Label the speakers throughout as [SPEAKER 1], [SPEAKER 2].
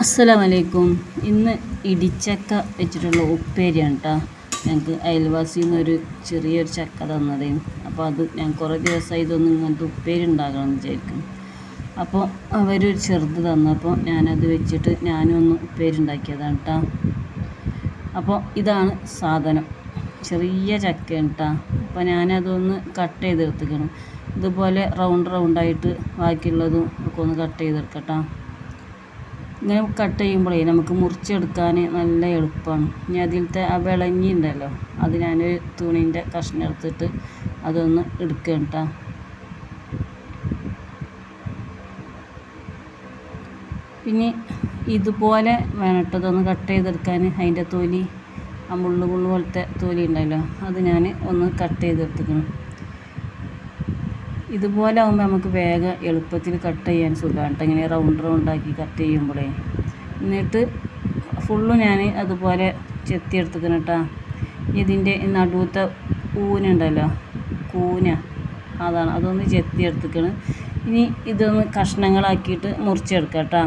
[SPEAKER 1] അസ്സലാമലൈക്കും. ഇന്ന് ഇടിച്ചക്ക വെച്ചിട്ടുള്ള ഉപ്പേരിയാണ് കേട്ടോ ഞങ്ങൾക്ക് അയൽവാസിയിൽ നിന്നൊരു ചെറിയൊരു ചക്ക തന്നതേ. അപ്പോൾ അത് ഞാൻ കുറേ ദിവസമായി ഇതൊന്നും ഇങ്ങനത്തെ ഉപ്പേരി ഉണ്ടാകണമെന്ന് വിചാരിക്കും. അപ്പോൾ അവരൊരു ചെറുത് തന്നപ്പോൾ ഞാനത് വെച്ചിട്ട് ഞാനും ഒന്ന് ഉപ്പേരി ഉണ്ടാക്കിയതാണ് കേട്ടോ അപ്പോൾ ഇതാണ് സാധനം. ചെറിയ ചക്കയാണ് കേട്ടോ അപ്പോൾ ഞാനതൊന്ന് കട്ട് ചെയ്തെടുത്തിക്കണം. ഇതുപോലെ റൗണ്ട് റൗണ്ടായിട്ട് ബാക്കിയുള്ളതും ഒക്കെ ഒന്ന് കട്ട് ചെയ്തെടുക്കട്ടോ ഇങ്ങനെ കട്ട് ചെയ്യുമ്പോഴേ നമുക്ക് മുറിച്ചെടുക്കാൻ നല്ല എളുപ്പമാണ് ഇനി അതിലത്തെ ആ വിളഞ്ഞി ഉണ്ടല്ലോ അത് ഞാൻ തുണീന്റെ കഷ്ണം എടുത്തിട്ട് അതൊന്ന് എടുക്കണം കേട്ടോ പിന്നെ ഇതുപോലെ വേണം കേട്ടോ ഇതൊന്ന് കട്ട് ചെയ്തെടുക്കാൻ. അതിന്റെ തൊലി ആ മുള്ളു മുള്ളു പോലത്തെ തൊലി ഉണ്ടല്ലോ അത് ഞാൻ ഒന്ന് കട്ട് ചെയ്തെടുത്തിക്കണം ഇതുപോലെ ആകുമ്പോൾ നമുക്ക് വേഗം എളുപ്പത്തിൽ കട്ട് ചെയ്യാൻ സുഖമാണ് കേട്ടോ ഇങ്ങനെ റൗണ്ട് റൗണ്ടാക്കി കട്ട് ചെയ്യുമ്പോഴേ എന്നിട്ട് ഫുള്ള് ഞാൻ അതുപോലെ ചെത്തി ചെത്തിയെടുത്തിക്കണം കേട്ടോ ഇതിന്റെ നടുവത്തെ ഊനുണ്ടല്ലോ കൂന. അതാണ്. അതൊന്ന് ചെത്തി ചെത്തിയെടുത്തിക്കണം ഇനി ഇതൊന്ന് കഷ്ണങ്ങളാക്കിയിട്ട് മുറിച്ചെടുക്കാം കേട്ടോ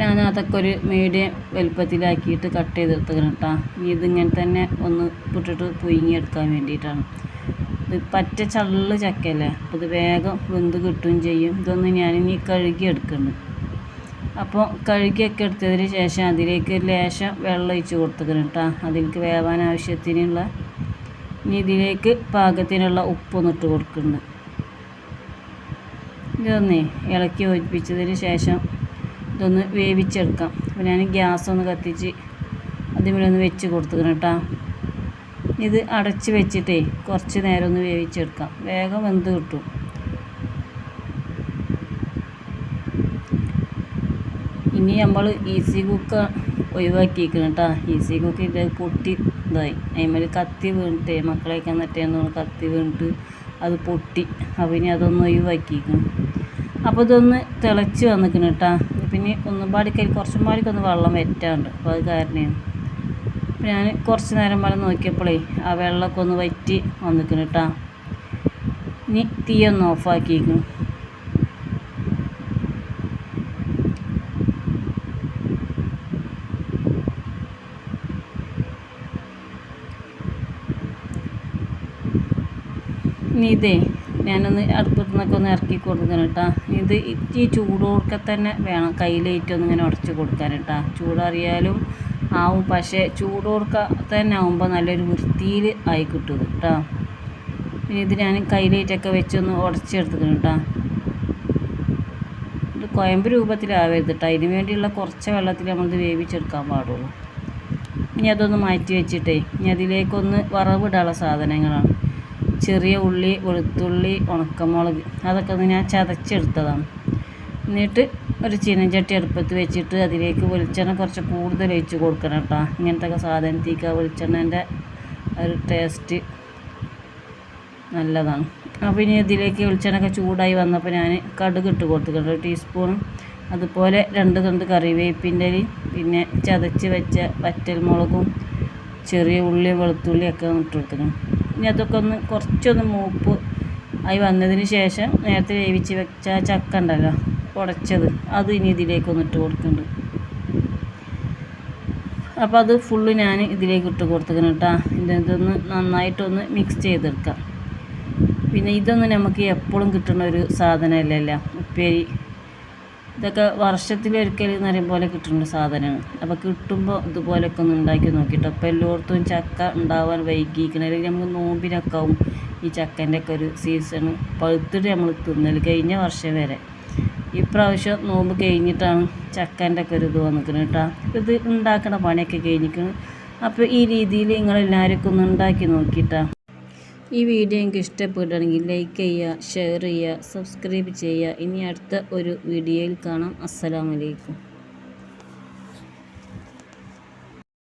[SPEAKER 1] ഞാൻ അതൊക്കെ ഒരു മീഡിയം വലുപ്പത്തിലാക്കിയിട്ട് കട്ട് ചെയ്തെടുത്തിക്കണം കേട്ടോ ഇനി ഇതിങ്ങനെ തന്നെ ഒന്ന് ഇട്ടിട്ട് പുഴുങ്ങിയെടുക്കാൻ വേണ്ടിയിട്ടാണ്. പറ്റ ചള്ള് ചക്കയല്ലേ? അപ്പോൾ ഇത് വേഗം വെന്ത് കിട്ടുകയും ചെയ്യും. ഇതൊന്ന് ഞാനിനി കഴുകി എടുക്കുന്നുണ്ട് അപ്പോൾ കഴുകിയൊക്കെ എടുത്തതിന് ശേഷം അതിലേക്ക് ലേശം വെള്ളം ഒഴിച്ച് കൊടുത്തേക്കണം കേട്ടോ. അതിലേക്ക് വേവാൻ ആവശ്യത്തിനുള്ള ഇനി ഇതിലേക്ക് പാകത്തിനുള്ള ഉപ്പൊന്ന് ഇട്ട് കൊടുക്കുന്നുണ്ട് ഇതൊന്നേ ഇളക്കി യോജിപ്പിച്ചതിന് ശേഷം ഇതൊന്ന് വേവിച്ചെടുക്കാം. അപ്പോൾ ഞാൻ ഗ്യാസ് ഒന്ന് കത്തിച്ച് അതിന്മേലെ ഒന്ന് വെച്ച് കൊടുത്തേക്കണം കേട്ടോ. ഇത് അടച്ച് വെച്ചിട്ടേ കുറച്ച് നേരം ഒന്ന് വേവിച്ചെടുക്കാം. വേഗം വെന്ത് കിട്ടും. ഇനി നമ്മൾ ഈസി കുക്ക് ഒഴിവാക്കിയിരിക്കണം കേട്ടോ ഈസി കുക്ക് ഇത് പൊട്ടി ഇതായി. അതിന്മേൽ കത്തി വീണിട്ടേ മക്കളെയൊക്കെ എന്നിട്ടേന്ന് കത്തി വീണിട്ട് അത് പൊട്ടി. അപ്പോൾ ഇനി അതൊന്ന് ഒഴിവാക്കിയിരിക്കണം അപ്പോൾ ഇതൊന്ന് തിളച്ച് വന്നിക്കണം കേട്ടോ പിന്നെ ഒന്നും പാടിക്കൽ കുറച്ചും പാടിക്കൊന്ന് വെള്ളം വെറ്റാണ്ട്. അപ്പോൾ അത് കാരണമാണ് ഞാൻ കുറച്ച് നേരം വരെ നോക്കിയപ്പോഴേ ആ വെള്ളമൊക്കെ ഒന്ന് വറ്റി വന്നിക്കണം കേട്ടോ. ഇനി തീ ഒന്ന് ഓഫാക്കിയിരിക്കണം ഇനി ഇതേ ഞാനൊന്ന് അടുപ്പത്തു നിന്നൊക്കെ ഒന്ന് ഇറക്കി കൊടുക്കണം കേട്ടോ. ഇത് ഈ ചൂടോടൊക്കെ തന്നെ വേണം. കയ്യിലേറ്റൊന്ന് ഇങ്ങനെ ഉടച്ച് കൊടുക്കാൻ കേട്ടോ. ചൂടറിയാലും ആവും. പക്ഷേ ചൂടോർക്ക തന്നെ ആവുമ്പോൾ നല്ലൊരു വൃത്തിയിൽ ആയി കിട്ടും കേട്ടോ. പിന്നെ ഇത് ഞാൻ കയ്യിലേറ്റൊക്കെ വെച്ചൊന്ന് ഉടച്ചെടുത്തിക്കണം കേട്ടോ. ഇത് കുഴമ്പ് രൂപത്തിലാവരുത് കേട്ടോ. അതിന് വേണ്ടിയുള്ള കുറച്ച് വെള്ളത്തിൽ നമ്മളിത് വേവിച്ചെടുക്കാൻ പാടുള്ളൂ. ഇനി അതൊന്ന് മാറ്റി വെച്ചിട്ടേ ഇനി അതിലേക്കൊന്ന് വറവിടാനുള്ള സാധനങ്ങളാണ്. ചെറിയ ഉള്ളി വെളുത്തുള്ളി ഉണക്കമുളക് അതൊക്കെ ഒന്ന് ഞാൻ ചതച്ചെടുത്തതാണ്. എന്നിട്ട് ഒരു ചീനഞ്ചട്ടി അടുപ്പത്ത് വെച്ചിട്ട് അതിലേക്ക് വെളിച്ചെണ്ണ കുറച്ച് കൂടുതൽ ഒഴിച്ച് കൊടുക്കണം കേട്ടോ. ഇങ്ങനത്തെ സാധനത്തേക്ക് ആ വെളിച്ചെണ്ണേന്റെ ഒരു ടേസ്റ്റ് നല്ലതാണ്. അപ്പോൾ ഇനി ഇതിലേക്ക് വെളിച്ചെണ്ണൊക്കെ ചൂടായി വന്നപ്പോൾ ഞാൻ കടുക് ഇട്ട് കൊടുത്തിട്ടുണ്ട്. ഒരു ടീസ്പൂണും അതുപോലെ രണ്ട് തണ്ട് കറിവേപ്പിന്റെ പിന്നെ ചതച്ച് വെച്ച വറ്റൽമുളകും ചെറിയ ഉള്ളി വെളുത്തുള്ളി ഒക്കെ ഇട്ട് കൊടുക്കണം. ഇനി അതൊക്കെ ഒന്ന് കുറച്ചൊന്ന് മൂപ്പ് ആയി വന്നതിന് ശേഷം നേരത്തെ വേവിച്ച് വെച്ച ചക്ക ഉണ്ടല്ലോ ഉടച്ചത്. അത് ഇനി ഇതിലേക്കൊന്ന് ഇട്ട് കൊടുക്കുന്നുണ്ട് അപ്പോൾ അത് ഫുള്ള് ഞാൻ ഇതിലേക്ക് ഇട്ട് കൊടുത്തേക്കണം കേട്ടോ ഇതൊന്ന് നന്നായിട്ടൊന്ന് മിക്സ് ചെയ്തെടുക്കാം. പിന്നെ ഇതൊന്നും നമുക്ക് എപ്പോഴും കിട്ടുന്ന ഒരു സാധനമല്ലല്ലോ. ഉപ്പേരി. ഇതൊക്കെ വർഷത്തിലൊരിക്കൽ എന്ന് പറയും പോലെ കിട്ടുന്ന സാധനമാണ്. അപ്പോൾ കിട്ടുമ്പോൾ ഇതുപോലെയൊക്കെ ഒന്ന് ഉണ്ടാക്കി നോക്കിയിട്ട്. അപ്പോൾ എല്ലായിടത്തും ചക്ക ഉണ്ടാവാൻ വൈകിക്കണം. അല്ലെങ്കിൽ നമുക്ക് നോമ്പിനൊക്കെ ആവും ഈ ചക്കന്റെ ഒക്കെ ഒരു സീസൺ പഴുത്തിട്ട് നമ്മൾ തിന്നൽ കഴിഞ്ഞ വർഷം വരെ. ഇപ്രാവശ്യം നോമ്പ് കഴിഞ്ഞിട്ടാണ് ചക്കന്റെ ഒക്കെ ഒരു ഇത് വന്നിരിക്കുന്നത് കേട്ടോ. ഇത് ഉണ്ടാക്കണ പണിയൊക്കെ കഴിഞ്ഞിരിക്കുന്നു. അപ്പോൾ ഈ രീതിയിൽ നിങ്ങളെല്ലാവർക്കും ഒന്ന് ഉണ്ടാക്കി നോക്കിയിട്ടാ. ഈ വീഡിയോ എനിക്ക് ഇഷ്ടപ്പെടുകയാണെങ്കിൽ ലൈക്ക് ചെയ്യുക ഷെയർ ചെയ്യുക സബ്സ്ക്രൈബ് ചെയ്യുക. ഇനി അടുത്ത ഒരു വീഡിയോയിൽ കാണാം. അസ്സലാമലൈക്കും